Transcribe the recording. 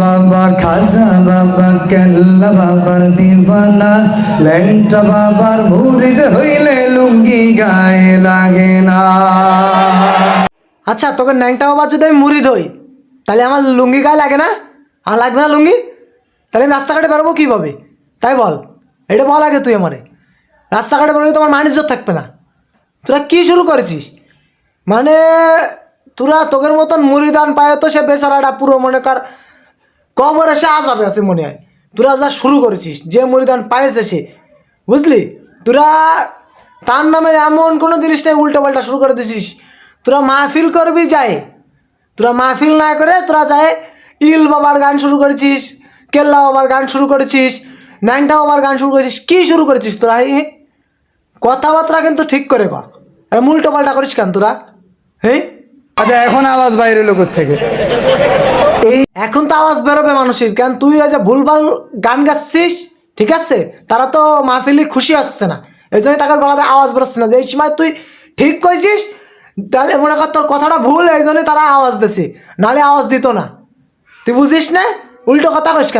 বাবা খাজা বাবা কেল্লা, বাবার দিবানা ল্যাংটা বাবার মুরিদ হইলে লুঙ্গি গায়ে লাগে না। আচ্ছা তোকে ন্যাংটা বাবার যদি আমি মুড়ি ধই তাহলে আমার লুঙ্গি গায়ে লাগে না? আর লাগবে না লুঙ্গি? তাহলে আমি রাস্তাঘাটে বেরোবো কীভাবে? তাই বল, এটা বল আগে তুই আমারে। রাস্তাঘাটে বেরোলে তোমার মান ইজ্জত থাকবে না। তোরা কী শুরু করেছিস? মানে তোরা তোদের মতন মুড়ি দান পায় তো সে বেচারাটা পুরো মনে কর কবরে সে আজাবে আছে মনে হয়। তোরা যা শুরু করেছিস, যে মরিদান পায়েছে সে, বুঝলি? তোরা তার নামে এমন কোনো জিনিসটাই উল্টো পাল্টা শুরু করে দিছিস। তোরা মাহফিল করবি, যায়। তোরা মাহফিল না করে, তোরা যায় ইল বাবার গান শুরু করেছিস, কেল্লা বাবার গান শুরু করেছিস, ন্যাংটা বাবার গান শুরু করেছিস, কী শুরু করেছিস তোরা এই কথাবার্তা কিন্তু ঠিক করে কর আর উল্টো পাল্টা করিস কেন তোরা হ্যাঁ আচ্ছা এখন আওয়াজ বাইরে লোকের থেকে এই এখন তো আওয়াজ বেরোবে মানুষের কারণ তুই ওই যে ভুলভাল গান গাচ্ছিস? ঠিক আছে? তারা তো মাহফিলি খুশি আসছে না। এই জন্য তাকে গলাতে আওয়াজ বেরোচ্ছে না। যে এই সময় তুই ঠিক করেছিস তাহলে মনে কর তোর কথাটা ভুল এই জন্য তারা আওয়াজ দিছে। নাহলে আওয়াজ দিত না। তুই বুঝিস না? উল্টো কথা কইস কেন?